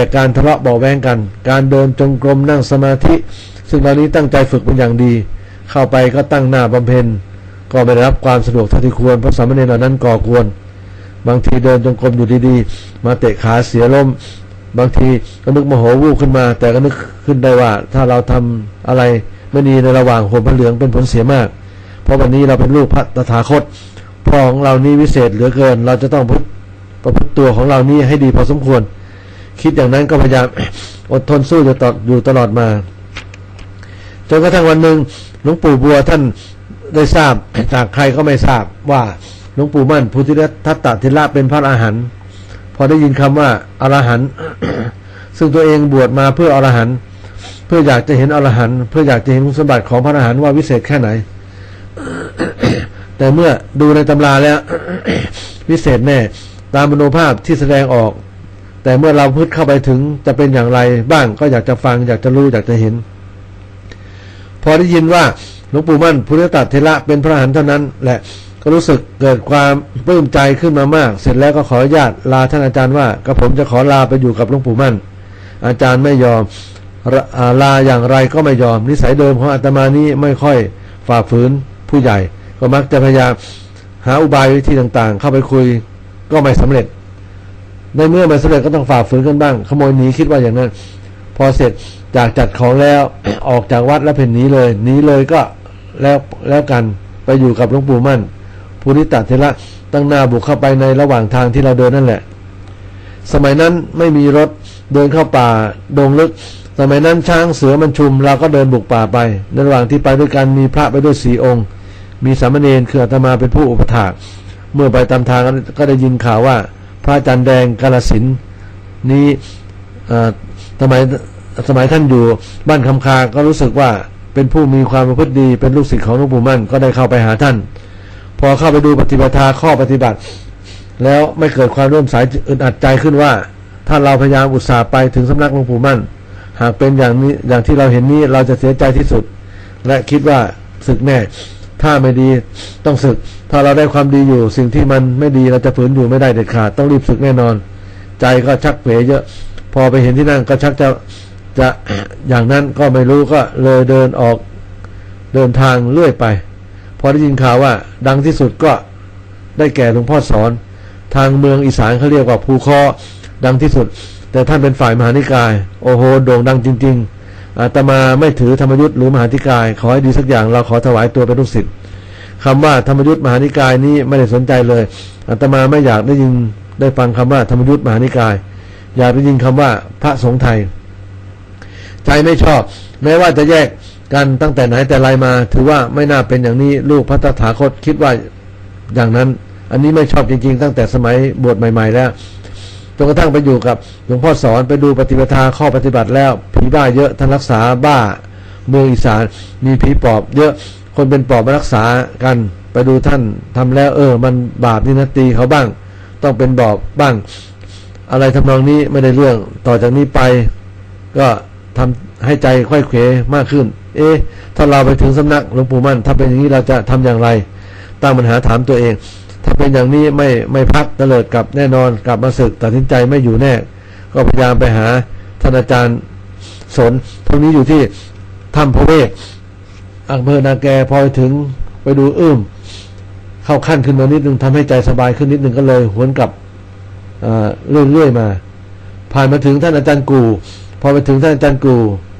แต่การทะเลาะเบาแวงกัน การเดินจงกรมนั่งสมาธิ ซึ่งตอนนี้ตั้งใจฝึกเป็นอย่างดี เข้าไปก็ตั้งหน้าบำเพ็ญ ก็ไม่ได้รับความสะดวกเท่าที่ควรเพราะสามเณรเหล่านั้นก่อกวน บางทีเดินจงกรมอยู่ดีๆ มาเตะขาเสียลมบางทีก็นึกโมโหวูบขึ้นมา แต่ก็นึกขึ้นได้ว่า ถ้าเราทำอะไรไม่ดีในระหว่างห่มพระเหลืองเป็นผลเสียมาก เพราะวันนี้เราเป็นลูกพระตถาคตพ่อของเรานี่วิเศษเหลือเกิน เราจะต้องประพฤติตัวของเรานี่ให้ดีพอสมควร คิดอย่างนั้นก็พยายามอดทนสู้อยู่ตลอดอยู่ตลอดมาจนกระทั่งวันหนึ่งหลวงปู่บัวท่านได้ทราบจากใครก็ไม่ทราบว่าหลวงปู่มั่นพุทธิทัตตทิระเป็นพระอรหันต์พอได้ยินคำว่าอรหันต์ซึ่งตัวเองบวชมาเพื่ออรหันต์เพื่ออยากจะเห็นอรหันต์เพื่ออยากจะเห็นคุณสมบัติของพระอรหันต์ว่าวิเศษแค่ไหน แต่เมื่อดูในตำราแล้ว วิเศษแน่ตามมโนภาพที่แสดงออก แต่เมื่อเราพึ่เข้าไปถึงจะเป็นอย่างไรบ้างก็อยากจะฟังอยากจะรู้อยากจะเห็น พอได้ยินว่าหลวงปู่มั่นพุทธตัดเทระเป็นพระหันเท่านั้นแหละก็รู้สึกเกิดความปลื้มใจขึ้นมามาก เสร็จแล้วก็ขออนุญาตลาท่านอาจารย์ว่ากระผมจะขอลาไปอยู่กับหลวงปู่มั่น อาจารย์ไม่ยอมลาอย่างไรก็ไม่ยอม นิสัยเดิมของอาตมานี้ไม่ค่อยฝ่าฝืนผู้ใหญ่ ก็มักจะพยายามหาอุบายวิธีต่างๆ เข้าไปคุยก็ไม่สำเร็จ ในเมื่อไม่สำเร็จก็ต้องฝ่าฝืนกันบ้าง ขโมยหนีคิดว่าอย่างนั้น พอเสร็จจากจัดของแล้วออกจากวัดแล้วเพ่นหนีเลยหนีเลยก็แล้วแล้วกันไปอยู่กับหลวงปู่มั่นภูริตะเทระตั้งหน้าบุกเข้าไปในระหว่างทางที่เราเดินนั่นแหละ สมัยนั้นไม่มีรถเดินเข้าป่าดงลึก สมัยนั้นช้างเสือมันชุม เราก็เดินบุกป่าไป ในระหว่างที่ไปด้วยกันมีพระไปด้วยสีองค์ มีสามเณรคืออาตมาเป็นผู้อุปถาก เมื่อไปตามทางก็ได้ยินข่าวว่า ระอาจารย์แดงกาลสินนี้สมัยสมัยท่านอยู่บ้านคำคาก็รู้สึกว่าเป็นผู้มีความประพฤติดีเป็นลูกศิษย์ของหลวงปู่มั่นก็ได้เข้าไปหาท่าน พอเข้าไปดูปฏิบัติข้อปฏิบัติ แล้วไม่เกิดความร่วมสายอึดอัดใจขึ้นว่า ถ้าเราพยายามอุตส่าห์ไปถึงสำนักหลวงปู่มั่น หากเป็นอย่างนี้อย่างที่เราเห็นนี้เราจะเสียใจที่สุด และคิดว่าศึกแน่ ถ้าไม่ดีต้องศึก ถ้าเราได้ความดีอยู่ สิ่งที่มันไม่ดีเราจะฝืนอยู่ไม่ได้เด็ดขาดต้องรีบศึกแน่นอน ใจก็ชักเผยเยอะ พอไปเห็นที่นั่นก็ชักจะจะอย่างนั้นก็ไม่รู้ก็เลยเดินออกเดินทางเรื่อยไป พอได้ยินข่าวว่า ดังที่สุดก็ได้แก่หลวงพ่อสอน ทางเมืองอีสานเขาเรียกว่าภูคอดังที่สุด แต่ท่านเป็นฝ่ายมหานิกาย โอ้โหโด่งดังจริง ๆ อาตมาไม่ถือธรรมยุทธ์หรือมหานิกาย ขอให้ดีสักอย่างเราขอถวายตัวเป็นลูกศิษย์คำว่าธรรมยุทธ์มหานิกายนี้ไม่ได้สนใจเลยอาตมาไม่อยากได้ยินได้ฟังคำว่าธรรมยุทธ์มหานิกาย อยากได้ยินคำว่าพระสงฆ์ไทยใจไม่ชอบ แม้ว่าจะแยกกันตั้งแต่ไหนแต่ไรมา ถือว่าไม่น่าเป็นอย่างนี้ลูกพระตถาคตคิดว่าอย่างนั้น อันนี้ไม่ชอบจริง ๆ ตั้งแต่สมัยบวชใหม่ ๆ แล้ว จนกระทั่งไปอยู่กับหลวงพ่อสอนไปดูปฏิปทาข้อปฏิบัติแล้ว ผีบ้าเยอะท่านรักษาบ้า เมืองอีสานมีผีปอบ เยอะคนเป็นปอบมารักษากัน ไปดูท่านทำแล้ว เออ มันบาปนี่นะตีเขาบ้าง ต้องเป็นบอบบ้าง อะไรทำนองนี้ไม่ได้เรื่องต่อจากนี้ไป ก็ทำให้ใจค่อยเขวมากขึ้น เอ๊ะถ้าเราไปถึงสำนักหลวงปู่มั่นถ้าเป็นอย่างนี้เราจะทำอย่างไร ตั้งปัญหาถามตัวเอง ถ้าเป็นอย่างนี้ไม่ไม่พักเตลิดกลับแน่นอนกลับมาศึกตัดสินใจไม่อยู่แน่ ก็พยายามไปหาท่านอาจารย์สนตรงนี้อยู่ที่ถ้ำพระเวกอำเภอนาแกพอไปถึงไปดูอื้มเข้าขั้นขึ้นมานิดนึงทำให้ใจสบายขึ้นนิดนึงก็เลยหวนกลับเรื่อยๆมา ผ่านมาถึงท่านอาจารย์กู พอไปถึงท่านอาจารย์กู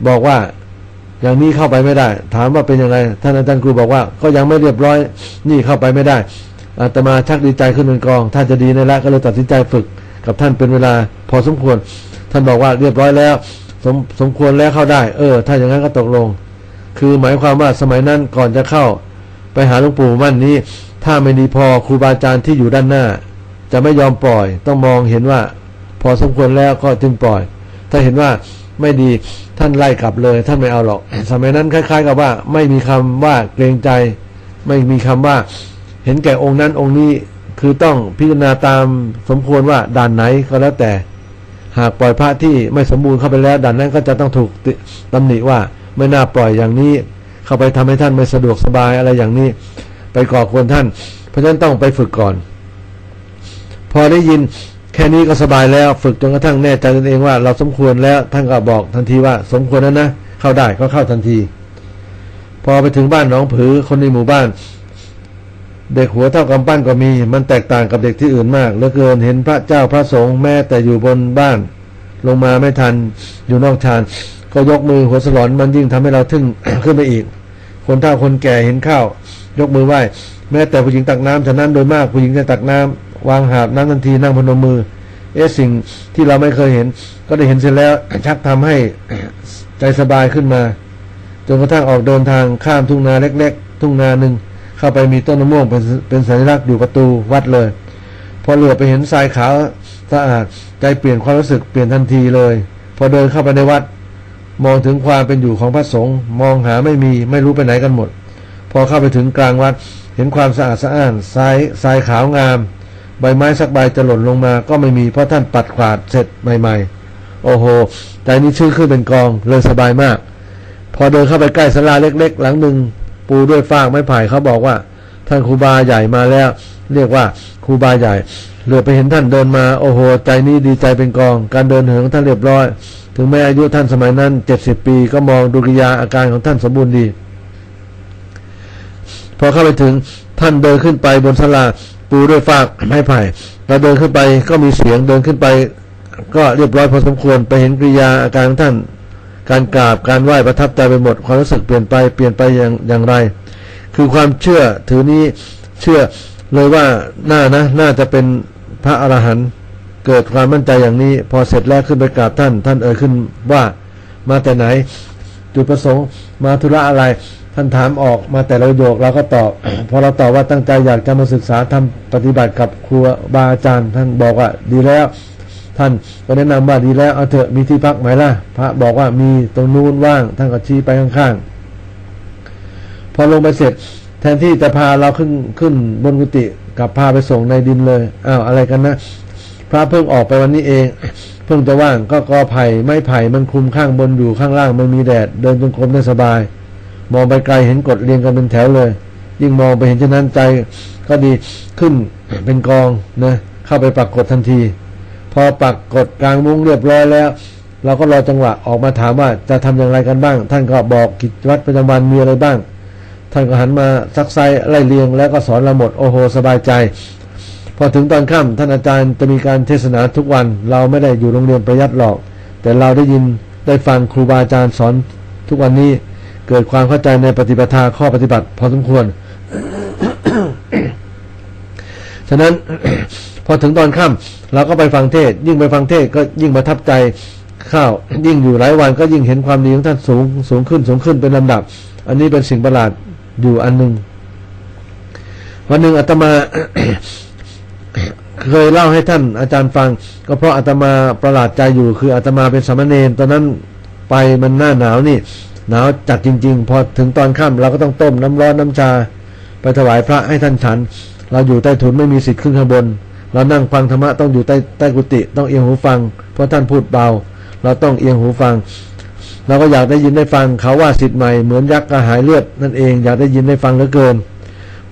บอกว่าอย่างนี้เข้าไปไม่ได้ ถามว่าเป็นยังไงท่านอาจารย์ครูบอกว่า ก็ยังไม่เรียบร้อยนี่เข้าไปไม่ได้ อาตมาชักดีใจขึ้นเป็นกอง ท่านจะดีในละก็เลยตัดสินใจฝึกกับท่านเป็นเวลาพอสมควร ท่านบอกว่าเรียบร้อยแล้ว สมสมควรแล้วเข้าได้ เออ ถ้าอย่างนั้นก็ตกลง คือหมายความว่าสมัยนั้นก่อนจะเข้า ไปหาหลวงปู่มั่นนี้ ถ้าไม่ดีพอครูบาอาจารย์ที่อยู่ด้านหน้า จะไม่ยอมปล่อย ต้องมองเห็นว่า พอสมควรแล้วก็จึงปล่อย ถ้าเห็นว่าไม่ดีท่านไล่กลับเลย ท่านไม่เอาหรอก สมัยนั้นคล้าย ๆ กับว่า ไม่มีคำว่าเกรงใจ ไม่มีคำว่า เห็นแก่องค์นั้นองค์นี้คือต้องพิจารณาตามสมควรว่าด่านไหนก็แล้วแต่ หากปล่อยพระที่ไม่สมบูรณ์เข้าไปแล้วด่านนั้นก็จะต้องถูกติตำหนิว่าไม่น่าปล่อยอย่างนี้ เข้าไปทำให้ท่านไม่สะดวกสบายอะไรอย่างนี้ ไปก่อควรท่าน เพราะฉะนั้นต้องไปฝึกก่อน พอได้ยินแค่นี้ก็สบายแล้วฝึกจนกระทั่งแน่ใจตนเองว่า เราสมควรแล้วท่านก็บอกทันทีว่า สมควรแล้วนะเข้าได้ก็เข้าทันที พอไปถึงบ้านหนองผือคนในหมู่บ้าน เด็กหัวเท่ากำปั้นก็มี มันแตกต่างกับเด็กที่อื่นมากเหลือเกินเห็นพระเจ้าพระสงฆ์แม้แต่อยู่บนบ้าน ลงมาไม่ทันอยู่นอกชานก็ยกมือหัวสลอนมันยิ่งทำให้เราทึ่งขึ้นไปอีก คนเฒ่าคนแก่เห็นข้าวยกมือไหว้แม้แต่ผู้หญิงตักน้ำฉะนั้นโดยมากผู้หญิงจะตักน้ำวางหาบน้ำทันทีนั่งพนมมือ เอ๊ะสิ่งที่เราไม่เคยเห็น ก็ได้เห็นเสร็จแล้วชักทำให้ใจสบายขึ้นมาจนกระทั่งออกเดินทางข้ามทุ่งนาเล็ก ๆ ทุ่งนาหนึ่ง เข้าไปมีต้นมะม่วงเป็นเป็นสัญลักษณ์อยู่ประตูวัดเลย พอเหลือไปเห็นทรายขาวสะอาดใจเปลี่ยนความรู้สึกเปลี่ยนทันทีเลย พอเดินเข้าไปในวัด มองถึงความเป็นอยู่ของพระสงฆ์มองหาไม่มีไม่รู้ไปไหนกันหมด พอเข้าไปถึงกลางวัด เห็นความสะอาดสะอ้านทรายทรายขาวงาม ใบไม้สักใบจะหล่นลงมาก็ไม่มีเพราะท่านปัดขวาดเสร็จใหม่ ๆ โอ้โหใจนี้ชื่นขึ้นเป็นกองเลยสบายมาก พอเดินเข้าไปใกล้ศาลาเล็ก ๆ หลังหนึ่ง ปูด้วยฟากไม้ไผ่เขาบอกว่า ท่านครูบาใหญ่มาแล้ว เรียกว่าครูบาใหญ่ เหลือไปเห็นท่านเดินมาโอ้โห ใจนี้ดีใจเป็นกอง การเดินเหินของท่านเรียบร้อย ถึงแม้อายุท่านสมัยนั้นเจ็ดสิบปีก็มองดุริยาอาการของท่านสมบูรณ์ดี พอเข้าไปถึงท่านเดินขึ้นไปบนศาลาปูด้วยฟากไม้ไผ่เราเดินขึ้นไปก็มีเสียงเดินขึ้นไป ก็เรียบร้อยพอสมควรไปเห็นกริยาอาการของท่าน การกราบการไหว้ประทับใจไปหมดความรู้สึกเปลี่ยนไปเปลี่ยนไปอย่างอย่างไร คือความเชื่อถือนี้เชื่อเลยว่าน่านะน่าจะเป็นพระอรหันต์เกิดความมั่นใจอย่างนี้ พอเสร็จแล้วขึ้นไปกราบท่าน ท่านเอ่ยขึ้นว่ามาแต่ไหน จุดประสงค์มาธุระอะไร ท่านถามออกมาแต่ละประโยคเราก็ตอบ พอเราตอบว่าตั้งใจอยากจะมาศึกษาทำปฏิบัติกับครูบาอาจารย์ ท่านบอกว่าดีแล้ว ท่านก็แนะนำว่าดีแล้วเอาเถอะมีที่พักไหมล่ะ พระบอกว่ามีตรงนู้นว่างท่านก็ชี้ไปข้างๆ พอลงไปเสร็จ แทนที่จะพาเราขึ้นขึ้นบนกุฏิกลับพาไปส่งในดินเลยอ้าวอะไรกันนะ พระเพิ่งออกไปวันนี้เอง เพิ่งจะว่างก็กอไผ่ไม้ไผ่มันคลุมข้างบนอยู่ข้างล่างไม่มีแดด เดินจงกรมได้สบาย มองไปไกลเห็นกดเรียงกันเป็นแถวเลย ยิ่งมองไปเห็นเช่นนั้นใจก็ดีขึ้นเป็นกองนะเข้าไปปักกดทันที พอปักกดกลางมุ้งเรียบร้อยแล้ว เราก็รอจังหวะออกมาถามว่าจะทำอย่างไรกันบ้าง ท่านก็บอกกิจวัตรประจำวันมีอะไรบ้าง ท่านก็หันมาซักไซไล่เรียง แล้วก็สอนเราหมดโอ้โหสบายใจ พอถึงตอนค่ำท่านอาจารย์จะมีการเทศนาทุกวัน เราไม่ได้อยู่โรงเรียนประยัดหรอก แต่เราได้ยินได้ฟังครูบาอาจารย์สอนทุกวันนี้เกิดความเข้าใจในปฏิปทาข้อปฏิบัติพอสมควร ฉะนั้น พอถึงตอนค่ำเราก็ไปฟังเทศ ยิ่งไปฟังเทศก็ยิ่งประทับใจข้าวยิ่งอยู่หลายวันก็ยิ่งเห็นความดีของท่านสูงสูงขึ้นสูงขึ้นเป็นลำดับ อันนี้เป็นสิ่งประหลาดอยู่อันหนึ่งวันหนึ่งอาตมาเคยเล่าให้ท่านอาจารย์ฟัง ก็เพราะอาตมาประหลาดใจอยู่ คืออาตมาเป็นสามเณรตอนนั้นไปมันหน้าหนาวนี่ หนาวจัดจริง ๆ พอถึงตอนค่ำเราก็ต้องต้มน้ำร้อนน้ำชา ไปถวายพระให้ท่านฉัน เราอยู่ใต้ถุนไม่มีสิทธิ์ขึ้นข้างบน เรานั่งฟังธรรมะต้องอยู่ใต้ใต้กุฏิต้องเอียงหูฟัง เพราะท่านพูดเบา เราต้องเอียงหูฟัง เราก็อยากได้ยินได้ฟังเขาว่าสิทธิ์ใหม่เหมือนยักษ์กระหายเลือดนั่นเองอยากได้ยินได้ฟังเหลือเกิน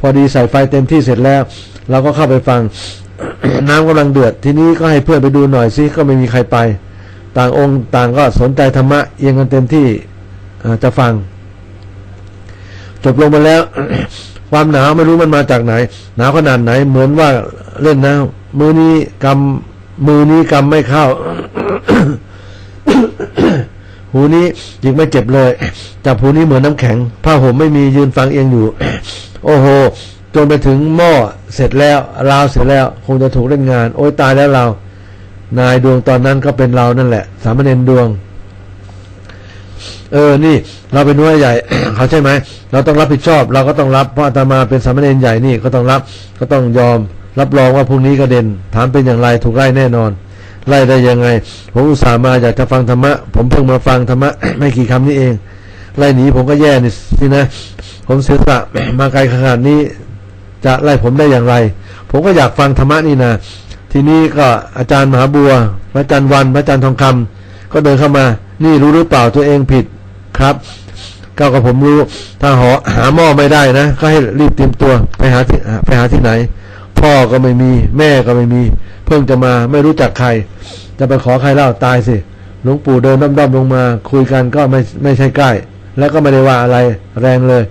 พอดีใส่ไฟเต็มที่เสร็จแล้ว เราก็เข้าไปฟัง น้ำกำลังเดือด ทีนี้ก็ให้เพื่อนไปดูหน่อยซิก็ไม่มีใครไป ต่างองค์ต่างก็สนใจธรรมะเอียงกันเต็มที่จะฟัง จบลงมาแล้ว ความหนาวไม่รู้มันมาจากไหน หนาวขนาดไหน เหมือนว่าเล่นน้ำมือนี้กำมือนี้กำไม่เข้า หูนี้ยิงไม่เจ็บเลยจับหูนี้เหมือนน้ำแข็ง ผ้าห่มไม่มียืนฟังเองอยู่ โอ้โหจนไปถึงหม้อเสร็จแล้วราวเสร็จแล้ว คงจะถูกเล่นงาน โอ้ยตายแล้วเรา นายดวงตอนนั้นก็เป็นเรานั่นแหละ สามเณรดวง เออนี่เราเป็นน้อยใหญ่เขาใช่ไหมเราต้องรับผิดชอบ เราก็ต้องรับเพราะอาตมาเป็นสามเณรใหญ่นี่ก็ต้องรับก็ต้องยอม รับรองว่าพรุ่งนี้ก็เด่นถามเป็นอย่างไรถูกไล่แน่นอน ไล่ได้ยังไง ผมอุตส่าห์มาอยากจะฟังธรรมะ ผมเพิ่งมาฟังธรรมะไม่กี่คำนี้เอง ไล่หนีผมก็แย่นี่สินะ ผมเสียสละมาไกลขนาดนี้ จะไล่ผมได้อย่างไร ผมก็อยากฟังธรรมะนี่นะทีนี้ก็อาจารย์มหาบัว พระอาจารย์วัน พระอาจารย์ทองคำก็เดินเข้ามา นี่รู้หรือเปล่าตัวเองผิด ครับก้ากับผมรู้ ถ้าหอหาหม้อไม่ได้นะ ก็ให้รีบเตรียมตัวไปหาที่ไปหาที่ไหน พ่อก็ไม่มีแม่ก็ไม่มี เพิ่งจะมาไม่รู้จักใคร จะไปขอใครเล่าตายสิหลวงปู่เดินด้อมๆลงมา คุยกันก็ไม่ไม่ใช่ใกล้ แล้วก็ไม่ได้ว่าอะไรแรงเลย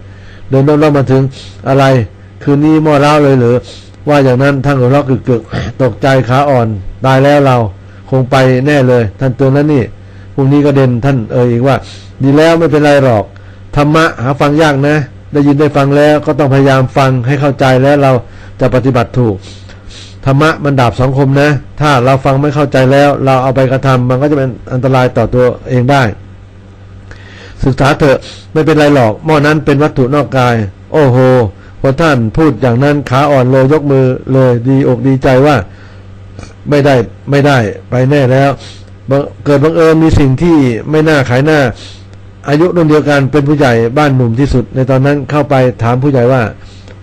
เดินด้อมๆมาถึงอะไร คืนนี้หม้อเล่าเลยหรือว่าอย่างนั้นท่านหัวเราะกึกๆตกใจขาอ่อน ตายแล้วเรา คงไปแน่เลย ท่านเตือนแล้วนี่ พรุ่งนี้ก็เด่นท่านเอ่ยอีกว่า ดีแล้วไม่เป็นไรหรอกธรรมะหาฟังยากนะ ได้ยินได้ฟังแล้วก็ต้องพยายามฟังให้เข้าใจแล้วเราจะปฏิบัติถูกธรรมะมันดาบสองคมนะ ถ้าเราฟังไม่เข้าใจแล้ว เราเอาไปกระทำมันก็จะเป็นอันตรายต่อตัวเองได้ ศึกษาเถอะไม่เป็นไรหรอกหม้อนั้นเป็นวัตถุนอกกาย โอ้โหพอท่านพูดอย่างนั้นขาอ่อนเลยกมือเลยดีอกดีใจว่า ไม่ได้ไม่ได้ไปแน่แล้ว เกิดบังเอิญมีสิ่งที่ไม่น่าขายหน้า อายุรุ่นเดียวกันเป็นผู้ใหญ่บ้านหนุ่มที่สุด ในตอนนั้นเข้าไปถามผู้ใหญ่ว่า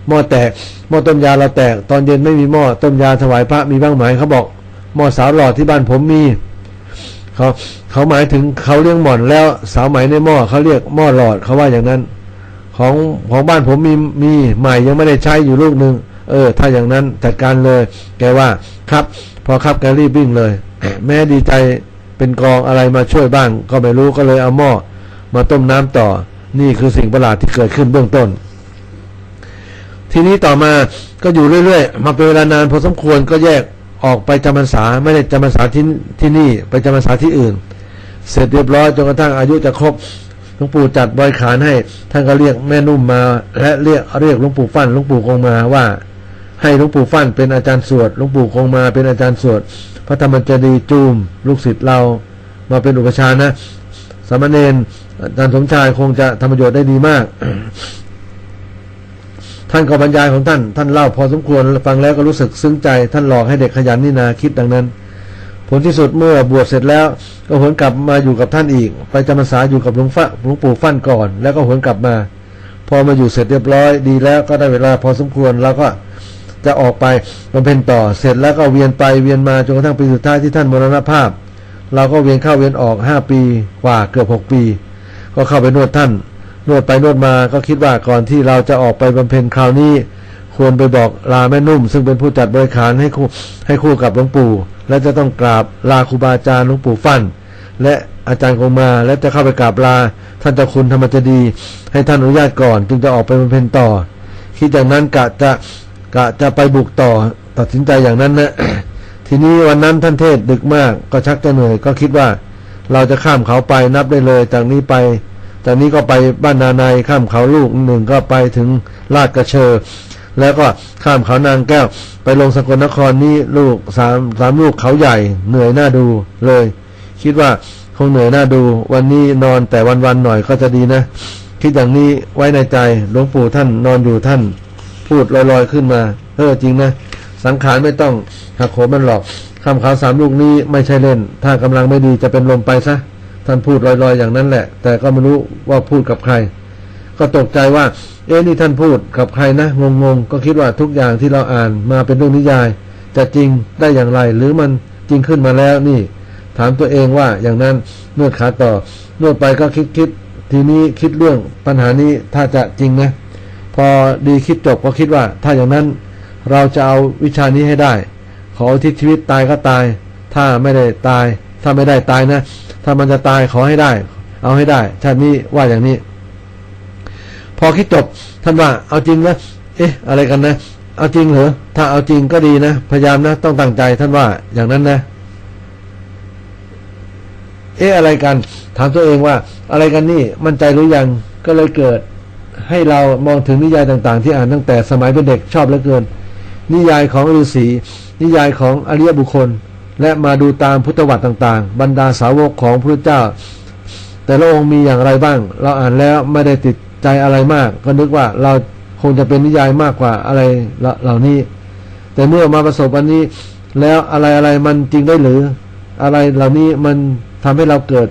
หม้อแตก หม้อต้มยาเราแตก ตอนเย็นไม่มีหม้อต้มยาถวายพระมีบ้างไหมเขาบอก หม้อสาวหลอดที่บ้านผมมีเขาเขาหมายถึงเขาเลี้ยงหม่อนแล้วสาวไหมในหม้อเขาเรียกหม้อหลอดเขาว่าอย่างนั้น ของของบ้านผมมีมีใหม่ยังไม่ได้ใช้อยู่ลูกหนึ่งเออ ถ้าอย่างนั้นจัดการเลย แกว่าครับ พอครับแกรีบวิ่งเลย แม่ดีใจ เป็นกองอะไรมาช่วยบ้าง ก็ไม่รู้ก็เลยเอาหม้อมาต้มน้ำต่อ นี่คือสิ่งประหลาดที่เกิดขึ้นเบื้องต้น ทีนี้ต่อมาก็อยู่เรื่อยๆ มาเป็นเวลานานพอสมควรก็แยกออกไปจำพรรษาไม่ได้จำพรรษาที่ที่นี่ไปจำพรรษาที่อื่น เสร็จเรียบร้อยจนกระทั่งอายุจะครบหลวงปู่จัดบอยขานให้ ท่านก็เรียกแม่นุ่มมา และเรียกเรียกหลวงปู่ฟั่นหลวงปู่คงมาว่า ให้หลวงปู่ฟั่นเป็นอาจารย์สวดหลวงปู่คงมาเป็นอาจารย์สวด พระธรรมจดีจูม ลูกศิษย์เรามาเป็นอุปชาย์นะสามเณรอาจารย์สมชายคงจะทำประโยชน์ได้ดีมาก ท่านก็บรรยายของท่าน ท่านเล่าพอสมควรฟังแล้วก็รู้สึกซึ้งใจ ท่านหลอกให้เด็กขยันนี่นาคิดดังนั้น ผลที่สุดเมื่อบวชเสร็จแล้ว ก็หวนกลับมาอยู่กับท่านอีก ไปจำพรรษาอยู่กับหลวงฟ้าหลวงปู่ฟั่นก่อน แล้วก็หวนกลับมา พอมาอยู่เสร็จเรียบร้อยดีแล้วก็ได้เวลาพอสมควรแล้วก็ จะออกไปบำเพ็ญต่อเสร็จแล้วก็เวียนไปเวียนมาจนกระทั่งปีสุดท้ายที่ท่านมรณภาพ เราก็เวียนเข้าเวียนออกห้าปีกว่าเกือบหกปี ก็เข้าไปนวดท่าน นวดไปนวดมาก็คิดว่าก่อนที่เราจะออกไปบำเพ็ญคราวนี้ ควรไปบอกลาแม่นุ่ม ซึ่งเป็นผู้จัดบริขารให้คู่ให้คู่กับหลวงปู่ และจะต้องกราบลาครูบาอาจารย์หลวงปู่ฟั่นและอาจารย์คงมาและจะเข้าไปกราบลา ท่านเจ้าคุณธรรมจดี ให้ท่านอนุญาตก่อน จึงจะออกไปบำเพ็ญต่อ คิดอย่างนั้นกะจะ กะจะไปบุกต่อตัดสินใจอย่างนั้นนะทีนี้วันนั้นท่านเทศดึกมากก็ชักจะเหนื่อยก็คิดว่า เราจะข้ามเขาไปนับได้เลยจากนี้ไปจากนี้ก็ไปบ้านนาในข้ามเขาลูกหนึ่งก็ไปถึงลาดกระเชอ แล้วก็ข้ามเขานางแก้ว ไปลงสกลนครนี่ลูกสามสามลูกเขาใหญ่เหนื่อยหน้าดูเลย คิดว่าคงเหนื่อยหน้าดู วันนี้นอนแต่วันๆหน่อยก็จะดีนะ คิดอย่างนี้ไว้ในใจหลวงปู่ท่านนอนอยู่ท่าน พูดลอยๆขึ้นมาเออจริงนะ สังขารไม่ต้องหักโหมมันหรอกคำขาวสามลูกนี้ไม่ใช่เล่น ถ้ากำลังไม่ดีจะเป็นลมไปซะท่านพูดลอยๆอย่างนั้นแหละ แต่ก็ไม่รู้ว่าพูดกับใคร ก็ตกใจว่า เอ๊ะนี่ท่านพูดกับใครนะงงๆก็คิดว่าทุกอย่างที่เราอ่านมาเป็นเรื่องนิยาย จะจริงได้อย่างไร หรือมันจริงขึ้นมาแล้วนี่ ถามตัวเองว่าอย่างนั้นนวดขาต่อนวดไปก็คิดคิดทีนี้คิดเรื่องปัญหานี้ถ้าจะจริงนะ พอดีคิดจบก็คิดว่า ถ้าอย่างนั้นเราจะเอาวิชานี้ให้ได้ ขอทิศชีวิตตายก็ตาย ถ้าไม่ได้ตาย ถ้าไม่ได้ตายนะ ถ้ามันจะตายขอให้ได้ เอาให้ได้ ชาตินี้ว่าอย่างนี้ พอคิดจบท่านว่า เอาจริงนะเอ๊ะ อะไรกันนะ เอาจริงเหรอถ้าเอาจริงก็ดีนะ พยายามนะ ต้องตั้งใจท่านว่าอย่างนั้นนะ เอ๊ะอะไรกัน ถามตัวเองว่า อะไรกันนี่มั่นใจหรือยังก็เลยเกิด ให้เรามองถึงนิยายต่างๆ ที่อ่านตั้งแต่สมัยเป็นเด็กชอบเหลือเกิน นิยายของฤาษีนิยายของอริยบุคคล และมาดูตามพุทธวัตรต่างๆ บรรดาสาวกของพระเจ้า แต่ละองค์มีอย่างไรบ้าง เราอ่านแล้วไม่ได้ติดใจอะไรมาก ก็นึกว่าเราคงจะเป็นนิยายมากกว่าอะไรเหล่านี้ แต่เมื่อมาประสบอันนี้ แล้วอะไรอะไรๆมันจริงได้หรือ อะไรเหล่านี้มันทำให้เราเกิด